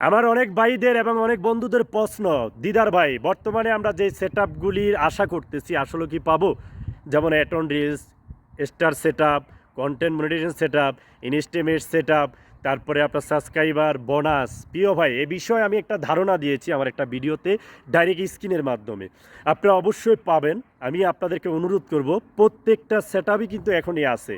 আমার অনেক ভাইদের এবং অনেক বন্ধুদের প্রশ্ন, দিদার ভাই, বর্তমানে আমরা যে সেট আপগুলির আশা করতেছি, আসলে কি পাবো? যেমন ads on reels, star set up content monetisation set up instream set up তারপরে আপনার সাবস্ক্রাইবার, বোনাস। প্রিয় ভাই, এ বিষয়ে আমি একটা ধারণা দিয়েছি আমার একটা ভিডিওতে, ডাইরেক্ট স্ক্রিনের মাধ্যমে। আপনারা অবশ্যই পাবেন। আমি আপনাদেরকে অনুরোধ করব, প্রত্যেকটা সেট কিন্তু এখনই আছে।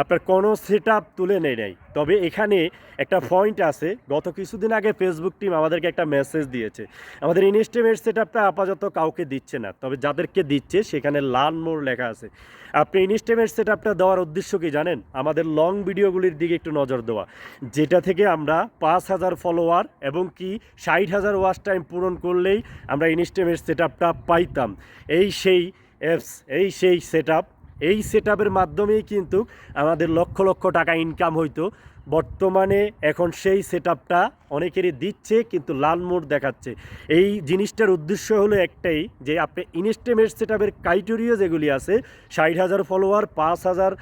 আপনার কোনো সেট তুলে নেই নাই। তবে এখানে একটা পয়েন্ট আছে। গত কিছুদিন আগে ফেসবুক টিম আমাদেরকে একটা মেসেজ দিয়েছে। আমাদের ইনস্টিমেট সেট আপটা আপাতত কাউকে দিচ্ছে না। তবে যাদেরকে দিচ্ছে, সেখানে লাল মোড় লেখা আছে। আপনি ইনস্টিমেট সেট আপটা দেওয়ার উদ্দেশ্য কি জানেন? আমাদের লং ভিডিওগুলির দিকে একটু নজর দেওয়া। যেটা থেকে আমরা পাঁচ হাজার ফলোয়ার এবং কি ষাট হাজার ওয়াচ টাইম পূরণ করলেই আমরা ইনস্টিমেট সেট আপটা পাইতাম। এই সেই অ্যাপস এই সেই সেট এই সেট মাধ্যমেই কিন্তু আমাদের লক্ষ লক্ষ টাকা ইনকাম হইতো। বর্তমানে এখন সেই সেট অনেকেরই দিচ্ছে, কিন্তু লাল মোড় দেখাচ্ছে। এই জিনিসটার উদ্দেশ্য হলো একটাই, যে আপনি ইনস্টেমেট সেট আপের ক্রাইটেরিয়া যেগুলি আছে, ষাট হাজার ফলোয়ার পাঁচ হাজার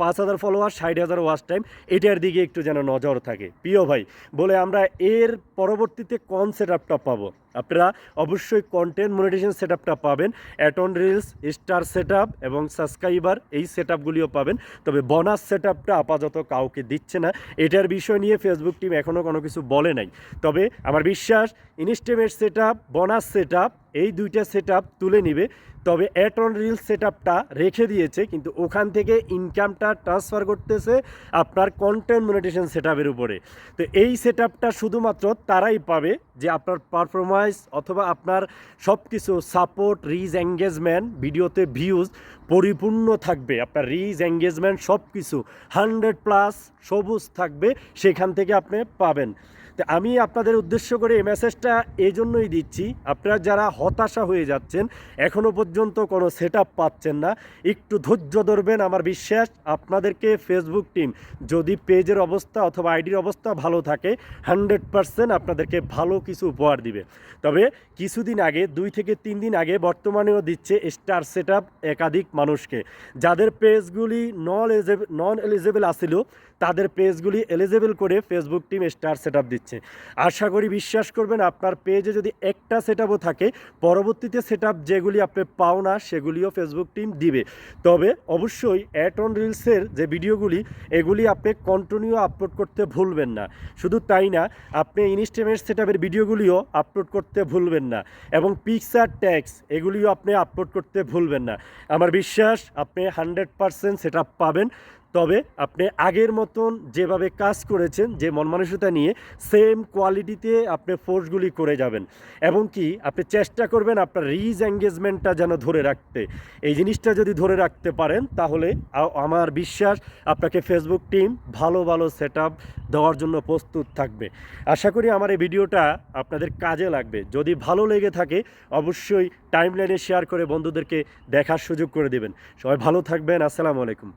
পাঁচ হাজার ফলোয়ার ষাট হাজার ওয়াচ টাইম এটার দিকে একটু যেন নজর থাকে। প্রিয় ভাই, বলে আমরা এর পরবর্তীতে কোন সেট আপটা পাবো? আপনারা অবশ্যই কন্টেন্ট মনিটেশন সেট আপটা পাবেন ads on reels star set এবং সাবস্ক্রাইবার এই সেট আপগুলিও পাবেন। তবে বোনাস সেট আপটা আপাতত কাউকে দিচ্ছে না। এটার বিষয় নিয়ে ফেসবুক টিম এখনও কোনো কিছু বলে নাই। তবে আমার বিশ্বাস instream set up bonus set এই দুইটা সেট তুলে নিবে। তবে অ্যাটন রিল সেট রেখে দিয়েছে, কিন্তু ওখান থেকে ইনকামটা ট্রান্সফার করতেছে আপনার কন্টেন্ট মনিটেশন সেট উপরে। তো এই সেট শুধুমাত্র তারাই পাবে যে আপনার পারফরমেন্স অথবা আপনার সব কিছু সাপোর্ট রিজ এঙ্গেজমেন্ট ভিডিওতে ভিউজ পরিপূর্ণ থাকবে। আপনার রিজ এঙ্গেজমেন্ট সব কিছু হান্ড্রেড প্লাস সবুজ থাকবে, সেখান থেকে আপনি পাবেন। তো আমি আপনাদের উদ্দেশ্য করে এই মেসেজটা এই জন্যই দিচ্ছি। আপনারা যারা হতাশা হয়ে যাচ্ছেন এখনও পর্যন্ত কোনো সেট পাচ্ছেন না। একটু ধৈর্য ধরবেন আমার বিশ্বাস, আপনাদেরকে ফেসবুক টিম যদি পেজের অবস্থা অথবা আইডির অবস্থা ভালো থাকে হান্ড্রেড পারসেন্ট আপনাদেরকে ভালো কিছু উপহার দিবে। তবে কিছুদিন আগে, দুই থেকে তিন দিন আগে বর্তমানেও দিচ্ছে স্টার সেট একাধিক মানুষকে। যাদের পেজগুলি নন এলিজেবল নন এলিজেবল আসিল তাদের পেজগুলি এলিজেবল করে ফেসবুক টিম স্টার সেট দিচ্ছে। আশা করি বিশ্বাস করবেন আপনার পেজে যদি একটা সেট থাকে, পরবর্তীতে সেট যেগুলি আপনি পাও না, সেগুলিও ফেসবুক টিম দিবে। তবে অবশ্যই অ্যাট অন রিলসের যে ভিডিওগুলি এগুলি আপনি কন্টিনিউ আপলোড করতে ভুলবেন না। শুধু তাই না, আপনি ইনস্টামেট সেট ভিডিওগুলিও আপলোড করতে ভুলবেন না এবং পিকচার ট্যাক্স এগুলিও আপনি আপলোড করতে ভুলবেন না। আমার বিশ্বাস, আপনি হান্ড্রেড পারসেন্ট সেট পাবেন। তবে আপনি আগের মতন যেভাবে কাজ করেছেন, যে মন মানসিকতা নিয়ে সেম কোয়ালিটিতে আপনি ফোর্সগুলি করে যাবেন। এবং কি, আপনি চেষ্টা করবেন আপনার রিজ এঙ্গেজমেন্টটা যেন ধরে রাখতে। এই জিনিসটা যদি ধরে রাখতে পারেন, তাহলে আমার বিশ্বাস আপনাকে ফেসবুক টিম ভালো ভালো সেট দেওয়ার জন্য প্রস্তুত থাকবে। আশা করি আমার এই ভিডিওটা আপনাদের কাজে লাগবে। যদি ভালো লেগে থাকে, অবশ্যই টাইমলাইনে শেয়ার করে বন্ধুদেরকে দেখার সুযোগ করে দেবেন। সবাই ভালো থাকবেন, আসসালামু আলাইকুম।